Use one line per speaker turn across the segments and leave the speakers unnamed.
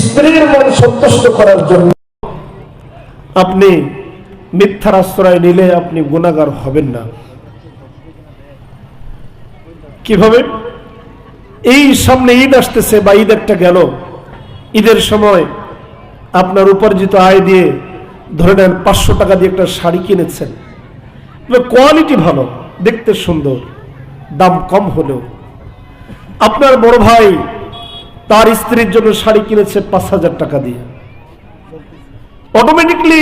স্ত্রীর মন সন্তুষ্ট করার জন্য আপনি মিথ্যার আশ্রয় নিলে আপনি গুণাগার হবেন না। কীভাবে? এই সামনে ঈদ আসতেছে বা ঈদ একটা গেল। ঈদের সময় আপনার উপার্জিত আয় দিয়ে ধরে নেন পাঁচশো টাকা দিয়ে একটা শাড়ি কিনেছেন। কোয়ালিটি ভালো, দেখতে সুন্দর, দাম কম হলেও। আপনার বড় ভাই তার স্ত্রীর জন্য শাড়ি কিনেছে পাঁচ হাজার টাকা দিয়ে। অটোমেটিকলি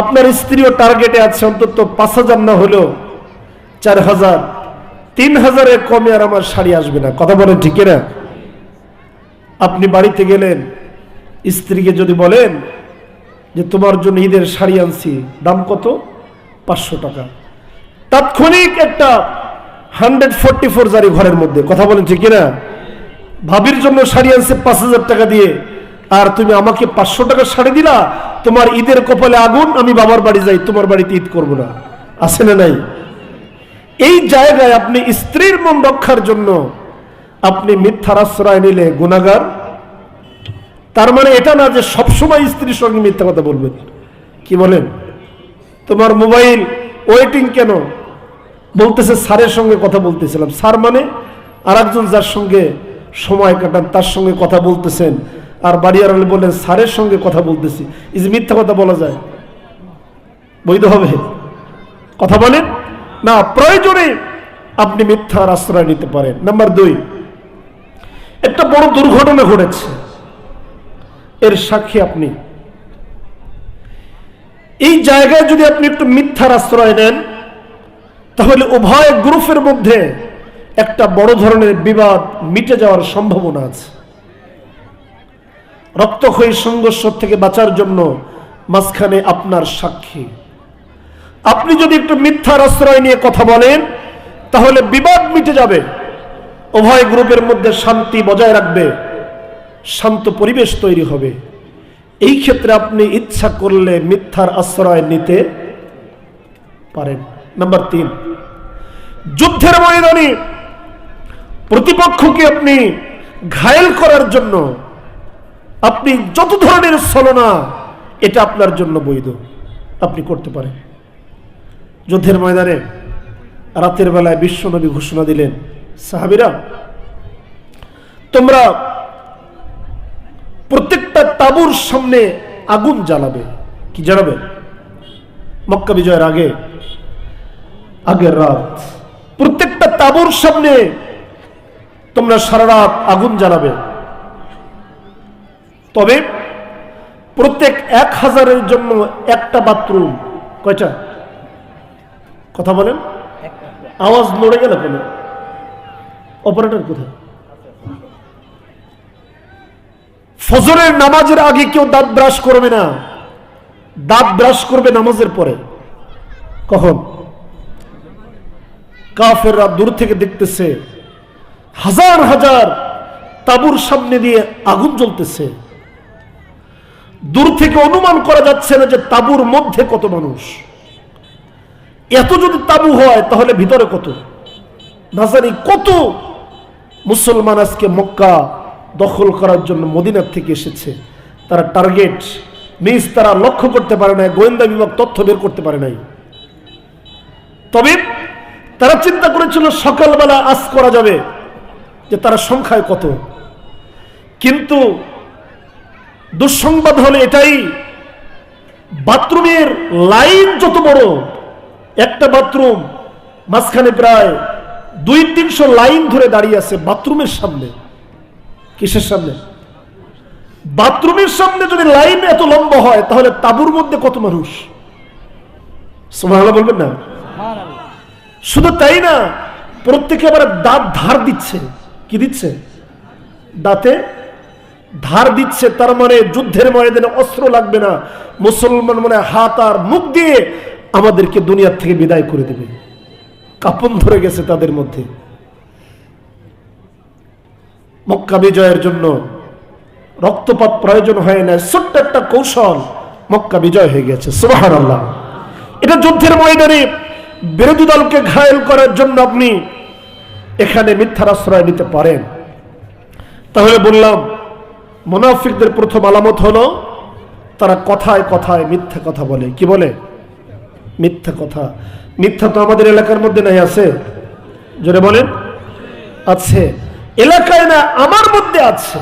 আপনার স্ত্রীও টার্গেটে আছে অন্তত পাঁচ হাজার না হলেও চার হাজার, তিন হাজারের কমে আর আমার শাড়ি আসবে না। কথা বলেন ঠিক না আপনি বাড়িতে গেলেন, স্ত্রীকে যদি বলেন যে তোমার জন্য ঈদের শাড়ি আনছি, দাম কত? পাঁচশো টাকা। তাৎক্ষণিক একটা হান্ড্রেড ফোরটি ফোর জারি ঘরের মধ্যে। কথা বলেন ঠিক না ভাবির জন্য শাড়ি আনছে পাঁচ হাজার টাকা দিয়ে। আর তুমি আমাকে পাঁচশো টাকার শাড়ি দিলা, তোমার ঈদের কপালে আগুন, আমি বাবার বাড়ি যাই, তোমার বাড়িতে ঈদ করব না। আছে না নাই? এই জায়গায় আপনি স্ত্রীর মন রক্ষার জন্য আপনি মিথ্যার আশ্রয় নিলে গুণাগার তার মানে এটা না যে সবসময় স্ত্রীর সঙ্গে মিথ্যা কথা বলবেন। কি বলেন? তোমার মোবাইল, ওয়েটিং কেন? বলতেছে স্যারের সঙ্গে কথা বলতেছিলাম। স্যার মানে আর যার সঙ্গে সময় কাটান, তার সঙ্গে কথা বলতেছেন। আর বাড়িয়ার বললেন, স্যারের সঙ্গে কথা বলতেছি। যে মিথ্যা কথা বলা যায়। বৈধ হবে। কথা বলেন? না, প্রয়োজনে আপনি মিথ্যার আশ্রয় নিতে পারেন। নাম্বার দুই, একটা বড় দুর্ঘটনা ঘটেছে। এর সাক্ষী আপনি। এই জায়গায় যদি আপনি একটু মিথ্যার আশ্রয় নেন, তাহলে উভয় গ্রুপের মধ্যে একটা বড় ধরনের বিবাদ মিটে যাওয়ার সম্ভাবনা আছে। রক্তক্ষয়ী সংঘর্ষ থেকে বাঁচার জন্য মাঝখানে আপনার সাক্ষী। আপনি যদি একটু মিথ্যার আশ্রয় নিয়ে কথা বলেন, তাহলে বিবাদ মিটে যাবে। উভয় গ্রুপের মধ্যে শান্তি বজায় রাখবে, শান্ত পরিবেশ তৈরি হবে। এই ক্ষেত্রে আপনি ইচ্ছা করলে মিথ্যার আশ্রয় নিতে পারেন। নাম্বার তিন, যুদ্ধের ময়দানে প্রতিপক্ষকে আপনি ঘায়েল করার জন্য, আপনি যত ধরনের ছলনা, এটা আপনার জন্য বৈধ, আপনি করতে পারেন। যুদ্ধের ময়দানে রাতের বেলায় বিশ্বনবী ঘোষণা দিলেন, সাহাবিরা, তোমরা প্রত্যেকটা তাবুর সামনে আগুন জ্বালাবে। কি জ্বালাবে? মক্কা বিজয়ের আগে, আগের রাত। প্রত্যেকটা তাবুর সামনে তোমরা সারা রাত আগুন জ্বালাবে। তবে প্রত্যেক এক হাজারের জন্য একটা বাথরুম। কয়টা? কথা বলেন। আওয়াজ লড়ে গেল কেন? অপারেটর কোথায়? ফজরের নামাজের আগে কেউ দাঁত ব্রাশ করবে না। দাঁত ব্রাশ করবে নামাজের পরে। কখন? কাফেররা দূর থেকে দেখতেছে। হাজার হাজার তাবুর সামনে দিয়ে আগুন জ্বলতেছে। দূর থেকে অনুমান করা যাচ্ছে না যে তাবুর মধ্যে কত মানুষ। এত যদি তাবু হয়, তাহলে ভিতরে কত? না জানি কত মুসলমান আজকে মক্কা দখল করার জন্য মদিনার থেকে এসেছে। তারা টার্গেট, মিস তারা লক্ষ্য করতে পারে নাই, গোয়েন্দা বিভাগ তথ্য বের করতে পারে নাই। তবে তারা চিন্তা করেছিল, সকালবেলা আজ করা যাবে। যে তারা সংখ্যায় কত। কিন্তু দুঃসংবাদ হলে এটাই বাথরুমের লাইন যত বড় একটা বাথরুম মাঝখানে প্রায় দুই তিনশো লাইন ধরে দাঁড়িয়ে আছে বাথরুমের সামনে। কিসের সামনে? বাথরুমের সামনে যদি লাইন এত লম্বা হয় তাহলে তাবুর মধ্যে কত মানুষ? সোমাহালা বলবেন না? শুধু তাই না প্রত্যেকে আবার দাঁত ধার দিচ্ছে। কি দিচ্ছে? দাঁতে? ধার দিচ্ছে তার মানে যুদ্ধের ময়দানে অস্ত্র লাগবে না। মুসলমান মানে হাত আর মুখ দিয়ে আমাদেরকে দুনিয়ার থেকে বিদায় করে দেবে। কাপন ধরে গেছে তাদের মধ্যে। মক্কা বিজয়ের জন্য রক্তপাত প্রয়োজন হয় না ছোট্ট একটা কৌশল মক্কা বিজয় হয়ে গেছে। আল্লাহ এটা যুদ্ধের ময়দানে বিরোধী দলকে ঘায়েল করার জন্য আপনি এখানে মিথ্যার আশ্রয় নিতে পারেন। তাহলে বললাম, মোনাফিকদের প্রথম আলামত হলো, তারা কথায় কথায় মিথ্যা কথা বলে। কি বলে? মিথ্যা কথা। মিথ্যা তো আমাদের এলাকার মধ্যে নাই, আছে? জোরে বলেন। আছে। এলাকায় না, আমার মধ্যে আছে।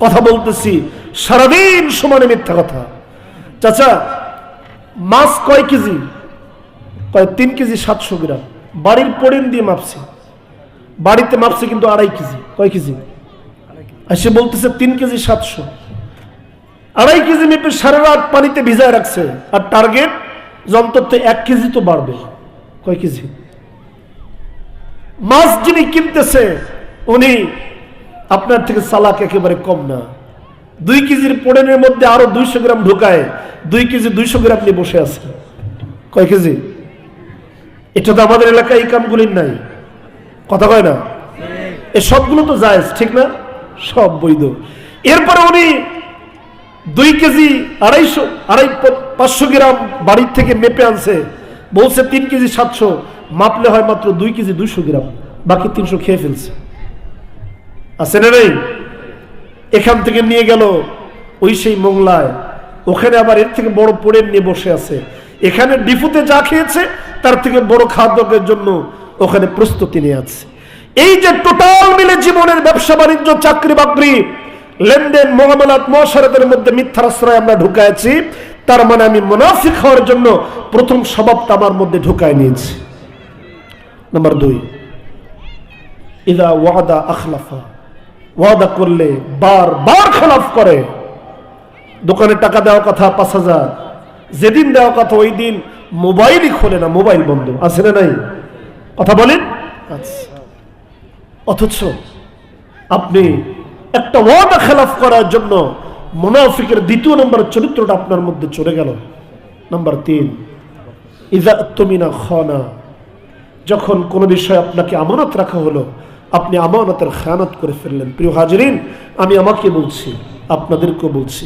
কথা বলতেছি, সারাদিন সমানে মিথ্যা কথা। চাচা, মাছ কয় কেজি? কয় তিন কেজি সাতশো গ্রাম। বাড়ির পড়েন দিয়ে মাপছি। বাড়িতে মাপছে কিন্তু আড়াই কেজি। কয় কেজি? আর সে বলতেছে, তিন কেজি সাতশো। আড়াই কেজি মেপে সারা রাত পানিতে ভিজায় রাখছে। আর টার্গেট যন্তত এক কেজি তো বাড়বে। কয় কেজি? মাছ যিনি কিনতেছে, উনি আপনার থেকে সালাক একেবারে কম না। দুই কেজির পোড়েনের মধ্যে আরও দুইশো গ্রাম ঢুকায়। দুই কেজি দুইশো গ্রাম নিয়ে বসে আছে। কয় কেজি? এটা তো আমাদের এলাকায় এই কামগুলির নাই। কথা কয় না? এ সবগুলো তো জায়েজ ঠিক না? সব বৈধ। এরপরে উনি দুই কেজি আড়াইশো আড়াই পাঁচশো গ্রাম বাড়ির থেকে মেপে আনছে। বলছে তিন কেজি সাতশো মাপলে হয় মাত্র দুই কেজি দুইশো গ্রাম বাকি তিনশো খেয়ে ফেলছে। আছে না নেই? এখান থেকে নিয়ে গেল ওই সেই মোংলায়। ওখানে আবার এর থেকে বড় পড়ে নিয়ে বসে আছে। এখানে ডিপুতে যা খেয়েছে তার থেকে বড় খাদ্যের জন্য ওখানে প্রস্তুতি নিয়ে আছে। এই যে টোটাল মিলে জীবনের ব্যবসা, বাণিজ্য, চাকরি, বাকরি, লেনদেন, মোহামেলাত, মহাসারতের মধ্যে মিথ্যার আশ্রয় আমরা ঢুকাইছি, তার মানে আমি মুনাফিক হওয়ার জন্য প্রথম স্বভাবটা আমার মধ্যে ঢুকায় নিয়েছি। নাম্বার দুই, ইদা ওয়াদা আখলাফা, ওয়াদা করলে বার বার খেলাফ করে। দোকানে টাকা দেওয়ার কথা পাঁচ হাজার, যেদিন দেওয়া কথা ওই দিন মোবাইলই খোলে না, মোবাইল বন্ধ, আছে না নাই? কথা বলেন। অথচ আপনি একটা ওয়াদা খেলাফ করার জন্য মুনাফিকের দ্বিতীয় নম্বর চরিত্রটা আপনার মধ্যে চলে গেল। নাম্বার তিন ইজা তুমিনা খানা, যখন কোনো বিষয়ে আপনাকে আমানত রাখা হলো, আপনি আমানতের খেয়ানত করে ফেললেন। প্রিয় হাজরিন, আমি আমাকে বলছি, আপনাদেরকেও বলছি,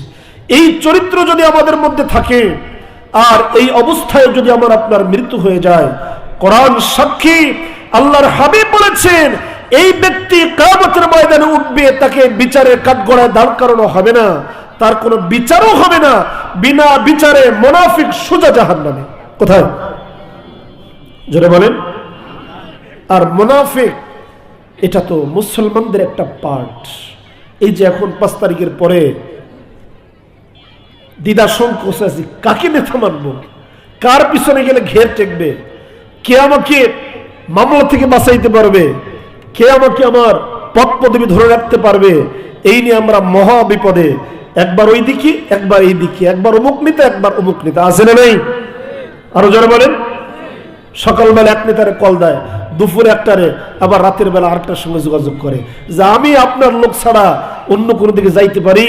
এই চরিত্র যদি আমাদের মধ্যে থাকে, আর এই অবস্থায় যদি আমার আপনার মৃত্যু হয়ে যায় কোরআন সাক্ষী আল্লাহর হাবিব বলেছেন, এই ব্যক্তি কামতের ময়দানে উঠবে, তাকে বিচারের কাঠগড়ায় দাঁড় করানো হবে না। তার কোনো বিচারও হবে না, বিনা বিচারে মোনাফিক সোজা জাহান নামে কোথায়? জোরে বলেন। আর মোনাফিক, এটা তো মুসলমানদের একটা পার্ট এই যে এখন পাঁচ তারিখের পরে দিদা আছে, কাকে নেতা মানবো? কার পিছনে গেলে ঘের টেকবে? কে আমাকে মামলা থেকে বাঁচাইতে পারবে কে আমাকে আমার পথ পদবি ধরে রাখতে পারবে, এই নিয়ে আমরা মহা বিপদে, একবার ওই দিকে, একবার এই দিকে, একবার অমুক নিতে, একবার অমুক নিতে, আছে না নেই? আরও জোরে বলেন। সকালবেলা এক নেতারে কল দেয়, দুপুরে একটারে, আবার রাতের বেলা আরেকটার সঙ্গে যোগাযোগ করে। যে আমি আপনার লোক ছাড়া অন্য কোনো দিকে যাইতে পারি,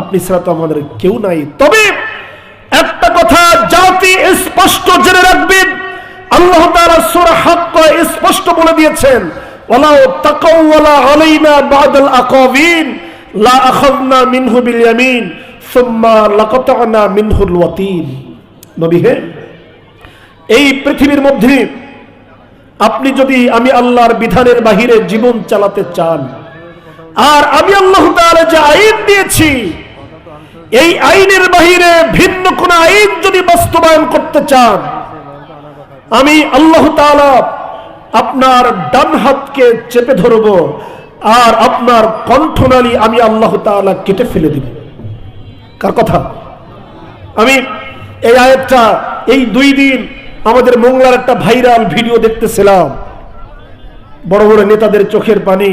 আপনি ছাড়া তো আমাদের কেউ নাই। তবে একটা কথা জাতি স্পষ্ট জেনে রাখবেন আল্লাহ তাআলা সূরা স্পষ্ট বলে দিয়েছেন তাকাওয়ালা আলাইনা বাদাল আকাবিন, লা আখাযনা মিনহু বিল ইয়ামিন, সুম্মা লাকাতানা মিনহুল ওয়াতিন। নবী হে, এই পৃথিবীর মধ্যে আপনি যদি আমি আল্লাহর বিধানের বাহিরে জীবন চালাতে চান, আর আমি আল্লাহ যে আইন দিয়েছি, এই আইনের বাহিরে ভিন্ন কোন আইন যদি বাস্তবায়ন করতে চান আমি আল্লাহ আপনার ডান হাতকে চেপে ধরব, আর আপনার কণ্ঠনালী আমি আল্লাহ তাআলা কেটে ফেলে দিব। কার কথা? আমি এই আয়াতটা এই দুই দিন আমাদের মোংলার একটা ভাইরাল ভিডিও দেখতেছিলাম। বড় বড় নেতাদের চোখের পানি,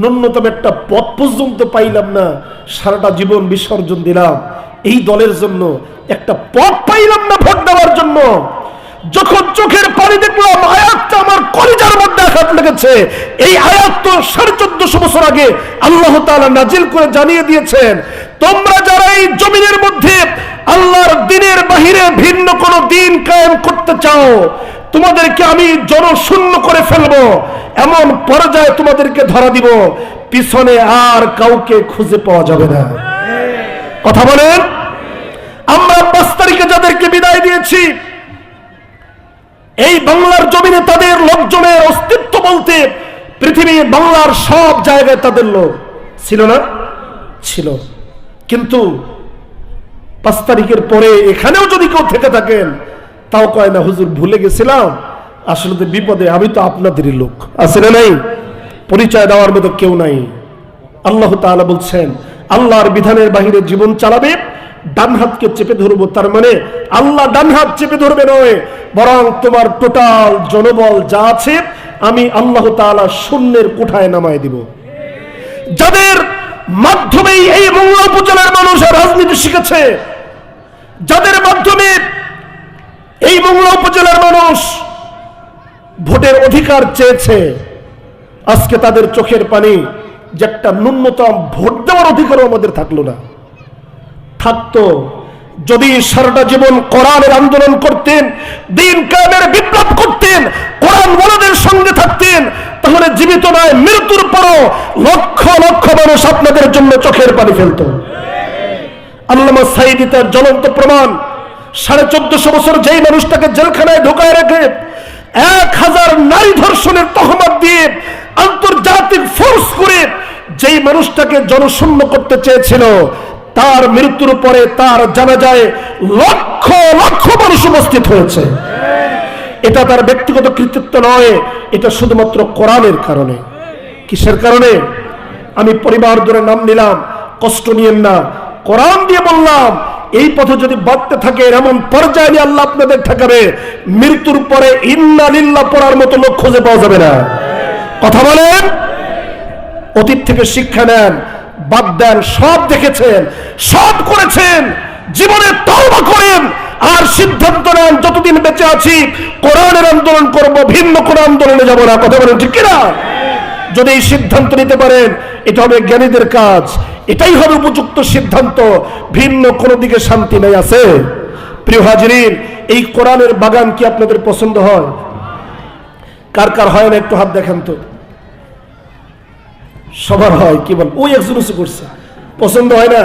ন্যূনতম একটা পথ পর্যন্ত পাইলাম না, সারাটা জীবন বিসর্জন দিলাম। এই দলের জন্য একটা পথ পাইলাম না ভোট দেওয়ার জন্য। যখন চোখের পানি দেখলাম, আয়াতটা আমার কলিজার মধ্যে আঘাত লেগেছে। এই আয়াত তো সাড়ে চোদ্দশো বছর আগে আল্লাহ তাআলা নাজিল করে জানিয়ে দিয়েছেন, তোমরা যারা এই জমিনের মধ্যে আল্লাহর দিনের বাহিরে ভিন্ন কোন দিন কায়েম করতে চাও, তোমাদেরকে আমি জনশূন্য করে ফেলব, এমন পর্যায়ে তোমাদেরকে ধরা দিব, পিছনে আর কাউকে খুঁজে পাওয়া যাবে না। কথা বলেন? আমরা পাঁচ তারিখে যাদেরকে বিদায় দিয়েছি এই বাংলার জমিনে তাদের লোকজনের অস্তিত্ব বলতে পৃথিবীর বাংলার সব জায়গায় তাদের লোক ছিল না? ছিল। কিন্তু পাঁচ তারিখের পরে এখানেও যদি কেউ থেকে থাকেন, তাও কয় না, হুজুর, ভুলে গেছিলাম। আসলে তো বিপদে, আমি তো আপনাদেরই লোক। আছে না নাই? পরিচয় দেওয়ার মতো কেউ নাই। আল্লাহ তাআলা বলছেন, আল্লাহর বিধানের বাহিরে জীবন চালাবে ডান হাতকে চেপে ধরবো, তার মানে আল্লাহ ডান হাত চেপে ধরবে নয়, বরং তোমার টোটাল জনবল যা আছে, আমি আল্লাহ তাআলা শূন্যের কোঠায় নামায় দিব। যাদের মাধ্যমেই এই মংলা উপজেলার মানুষ রাজনীতি শিখেছে, যাদের মাধ্যমে এই মংলা উপজেলার মানুষ ভোটের অধিকার চেয়েছে, আজকে তাদের চোখের পানি যে একটা ন্যূনতম ভোট দেওয়ার অধিকারও আমাদের থাকল না। থাকতো। যদি সারাটা জীবন কোরআনের আন্দোলন করতেন, দিন কায়েমের বিপ্লব করতেন, কোরআন ওয়ালাদের সঙ্গে থাকতেন, তাহলে জীবিত নয়, মৃত্যুর পরও লক্ষ লক্ষ মানুষ আপনাদের জন্য চোখের পানি ফেলতো। আল্লামা সাইদি তার জ্বলন্ত প্রমাণ, সাড়ে চোদ্দশো বছর যেই মানুষটাকে জেলখানায় ঢোকায় রেখে এক হাজার নারী ধর্ষণের তহমত দিয়ে আন্তর্জাতিক ফোর্স করে যেই মানুষটাকে জনশূন্য করতে চেয়েছিল তার মৃত্যুর পরে তার জানা যায় লক্ষ লক্ষ মানুষ উপস্থিত হয়েছে। এটা তার ব্যক্তিগত কৃতিত্ব নয়, এটা শুধুমাত্র কোরআনের কারণে। কিসের কারণে? আমি পরিবার ধরে নাম নিলাম, কষ্ট নিয়েন না। কোরআন দিয়ে বললাম, এই পথে যদি বাড়তে থাকে এমন পর্যায়ে নিয়ে আল্লাহ আপনাদের ঠেকাবে, মৃত্যুর পরে ইন্না লিল্লাহ পড়ার মতো লোক খুঁজে পাওয়া যাবে না। কথা বলেন? অতীত থেকে শিক্ষা নেন বাদ দেন, সব দেখেছেন, সব করেছেন, জীবনে তওবা করেন, আর সিদ্ধান্ত নেন, যতদিন বেঁচে আছি, কোরআনের আন্দোলন করব, ভিন্ন কোন আন্দোলনে যাব না, কথা বলেন ঠিক কিনা? যদি এই সিদ্ধান্ত নিতে পারেন, এটা হবে জ্ঞানীদের কাজ, এটাই হবে উপযুক্ত সিদ্ধান্ত, ভিন্ন কোনো দিকে শান্তি নেই আছে। প্রিয় হাজিরিন, এই কোরআনের বাগান কি আপনাদের পছন্দ হয়? কার কার হয় না, একটু হাত দেখেন তো। সবার হয় কি বল? ওই একজন উঁচু করছে। পছন্দ হয় না?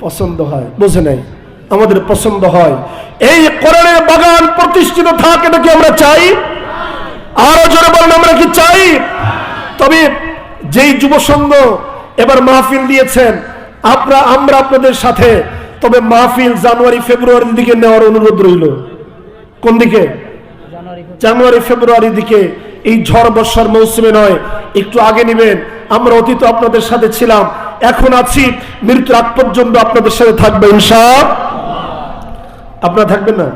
পছন্দ হয় বুঝে নাই। আমাদের পছন্দ হয়। এই কোরআনের বাগান প্রতিষ্ঠিত থাক এটা কি আমরা চাই? আরও জোরে বলেন আমরা কি চাই? তবে যেই যুব সংঘ এবার মাহফিল দিয়েছেন আপনারা আমরা আপনাদের সাথে তবে মাহফিল জানুয়ারি ফেব্রুয়ারির দিকে নেওয়ার অনুরোধ রইল। কোন দিকে? জানুয়ারি ফেব্রুয়ারির দিকে। এই ঝড় বর্ষার মৌসুমে নয়, একটু আগে নেবেন। আমরা অতীত আপনাদের সাথে ছিলাম, এখন আছি, মৃত্যুর আগ পর্যন্ত আপনাদের সাথে থাকবে ইনসাফ আপনারা থাকবেন না?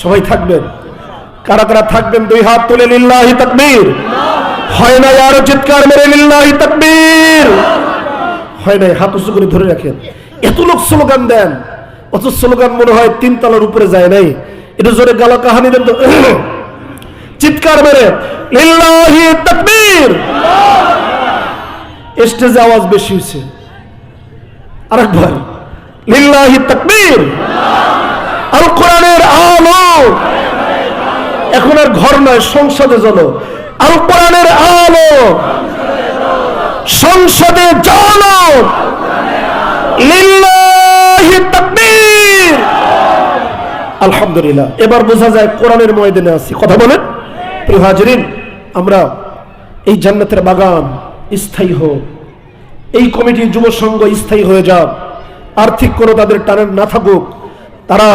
সবাই থাকবেন। কারা কারা থাকবেন? দুই হাত তুলে, লিল্লাহি তাকবীর। হয় না আরও চিৎকার মেরে, লিল্লাহি তাকবীর। হয় নাই, হাত উঁচু করে ধরে রাখেন। এত লোক স্লোগান দেন, অত স্লোগান মনে হয় তিন তলার উপরে যায় নাই। এটা জোরে গালা কাহানি দেন তো। চিৎকার মেরে, লিল্লাহি তাকবীর! স্টেজে আওয়াজ বেশি হয়েছে। আরেকবার, লিল্লাহি তাকবীর! আল কোরআনের আলো! এখন আর ঘর নয়, সংসদে চলো আল কোরআনের আলো! সংসদে চলো লিল্লাহি তাকবীর! আলহামদুলিল্লাহ। এবার বোঝা যায় কোরআনের ময়দানে আছি। কথা বলেন। প্রিয় হাজরিন, আমরা এই জান্নাতের বাগান স্থায়ী হোক। এই কমিটির যুব সংঘ স্থায়ী হয়ে যাক। আর্থিক কোনো তাদের টানের না থাকুক, তারা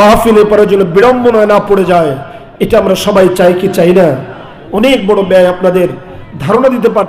মাহফিলে পরের জন্য বিড়ম্বনায় না পড়ে যায়। এটা আমরা সবাই চাই কি চাই না? অনেক বড় ব্যয় আপনাদের ধারণা দিতে পার